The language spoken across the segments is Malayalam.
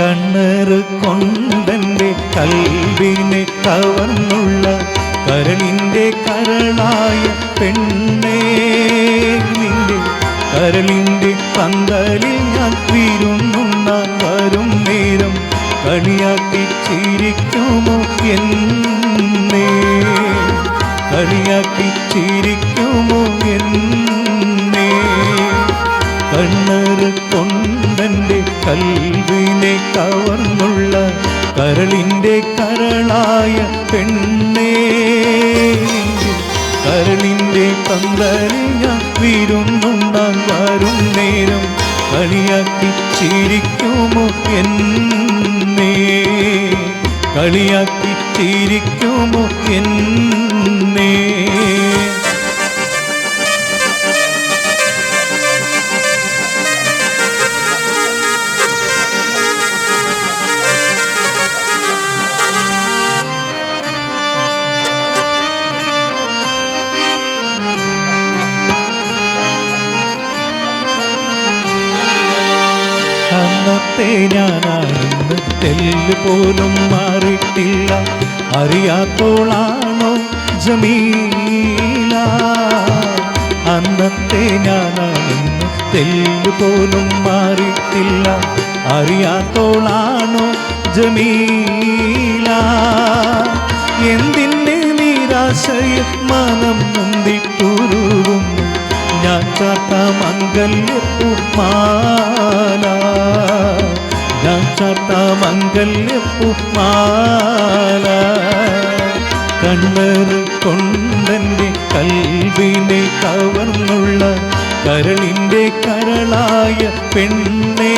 കണ്ണറ് കൊണ്ടെന്റെ കൽവിനെ കവർന്നുള്ള കരളിന്റെ കരളായ പെണ്ണേ നിന്റെ കരളിന്റെ പന്തലിൽ ഞാൻ വീരുന്നുണ്ണാൻ വരും നേരം. കളിയാക്കി ചിരിക്കുമോ എന്നേ? കളിയാക്കി ചിരിക്കുമോ എന്നേ? കണ്ണറ് കൊണ്ടെന്റെ കൽവിനെ കവർന്നുള്ള കരളിന്റെ കരളായ പെണ്ണേ. കരളിന്റെ പന്തലിൽ ഞാൻ വീരുന്നുണ്ടാൻ വരും നേരം കളിയാക്കി ചിരിക്കുമോ എന്നേ? കളിയാക്കി ചിരിക്കുമോ എന്നേ? അന്നത്തെ ഞാനാണെന്ന് തെല്ല് പോലും മാറിയിട്ടില്ല. അറിയാത്തോളാണോ ജമീല? അന്നത്തെ ഞാനാണെന്ന് തെല്ല് പോലും മാറിയിട്ടില്ല. അറിയാത്തോളാണോ ജമീല? എന്തിന്റെ നിരാശയിൽ മനം നൊന്തിട്ടുരുകുന്നു ഞാൻ ചാത്ത മംഗല്യ ഞാൻ മംഗല്യപ്പുമാല. കണ്ണറ് കൊണ്ടെന്റെ കൽവിനെ കവർന്നുള്ള കരളിന്റെ കരളായ പെണ്ണേ.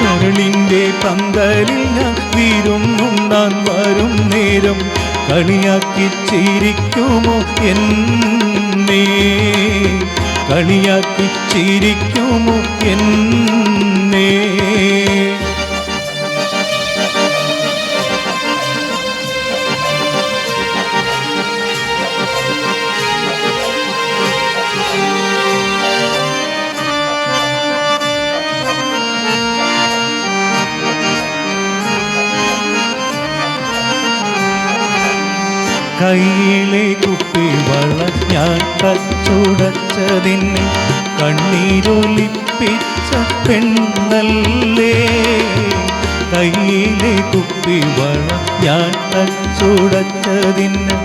കരളിന്റെ പന്തലിൽ ഞാൻ വീരുന്നുണ്ടാൻ വരും നേരം കളിയാക്കി ചിരിക്കുമോ എന്നേ? കളിയാക്കി ചിരിക്കുമോ എന്നേ? കയ്യിലെ കുപ്പി വള ഞാൻ കച്ചുടച്ചതിന് കണ്ണീരൊലിപ്പിച്ച പെണ്ണല്ലേ? കയ്യിലെ കുപ്പി വള ഞാൻ കച്ചുടച്ചതിന്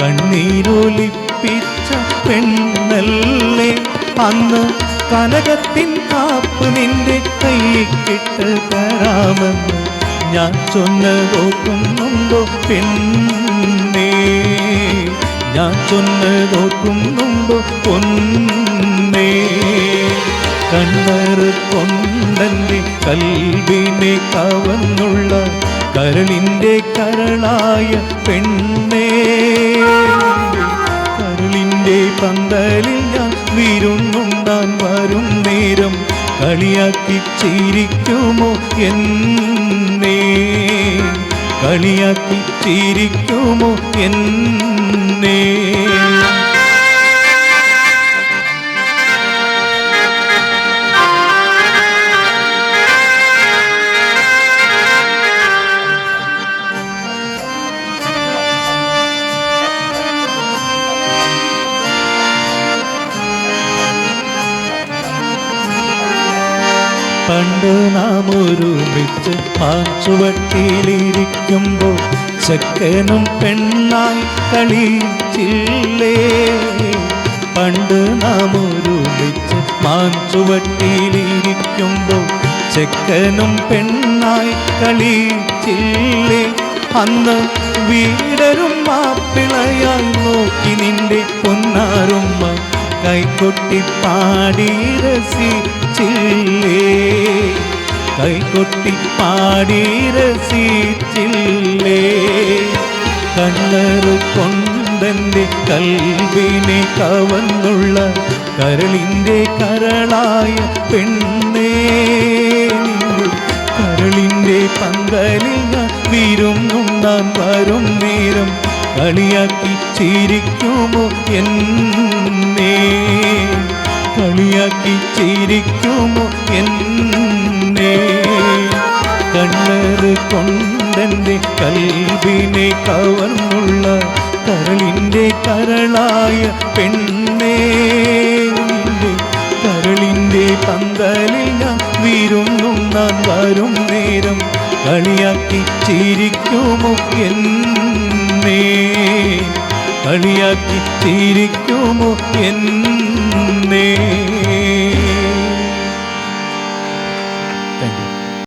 കണ്ണീരൊലിപ്പിച്ച പെണ്ണല്ലേ? അന്ന് കനകത്തിൻ കാപ്പ് നിന്റെ കൈക്കിട്ട് തരാമെന്ന് ഞാൻ ചൊന്നതോക്കുന്നുണ്ടോ പെണ്ണേ ഞാൻ ചൊന്നതോക്കുന്നുണ്ടോ പൊന്നേ. കണ്ണറ് കൊണ്ടെന്റെ കൽവിനെ കവന്നുള്ള കരളിന്റെ കരളായ പെണ്ണേ. കരളിന്റെ പന്തലിൽ ഞാൻ വിരുന്നുണ്ടാൻ വരും നേരം കളിയാക്കി ചിരിക്കുമോ എന്നേ. കളിയാക്കി ചിരിക്കുമോ എന്നേ. പണ്ട് നാം ഒരുമിച്ച് പാച്ചുവട്ടിയിലിരിക്കുമ്പോൾ ചെക്കനും പെണ്ണായി കളിച്ചില്ലേ? പണ്ട് നാം ഒരുമിച്ച് പാച്ചുവട്ടിയിലിരിക്കുമ്പോൾ ചെക്കനും പെണ്ണായി കളിച്ചില്ലേ? അന്ന് വീടരും മാപ്പിളയായി നോക്കി നിന്റെ പൊന്നാറുമ്മ കൈകൊട്ടി പാടി രസിച്ചില്ലേ? കൈകൊട്ടി പാടി രസിച്ചില്ലേ? കണ്ണറു കൊണ്ടെന്റെ കൽവിനെ കവന്നുള്ള കരളിന്റെ കരളായ പെണ്ണേ കരളിന്റെ പന്തലിൽ വീരുന്നുണ്ടാൻ വരും നേരം കളിയാക്കി ചിരിക്കുമോ എന്നേ? കളിയാക്കി ചിരിക്കുമോ എന്നേ? കൊണ്ടെന്റെ കൽവിനെ കവർന്നുള്ള കരളിന്റെ കരളായ പെണ്ണേ. കരളിന്റെ പന്തലിൽ ഞാൻ നാൻ വരും നേരം കളിയാക്കി ചിരിക്കുമോ എന്നേ? കളിയാക്കി ചിരിക്കുമോ എന്നേ?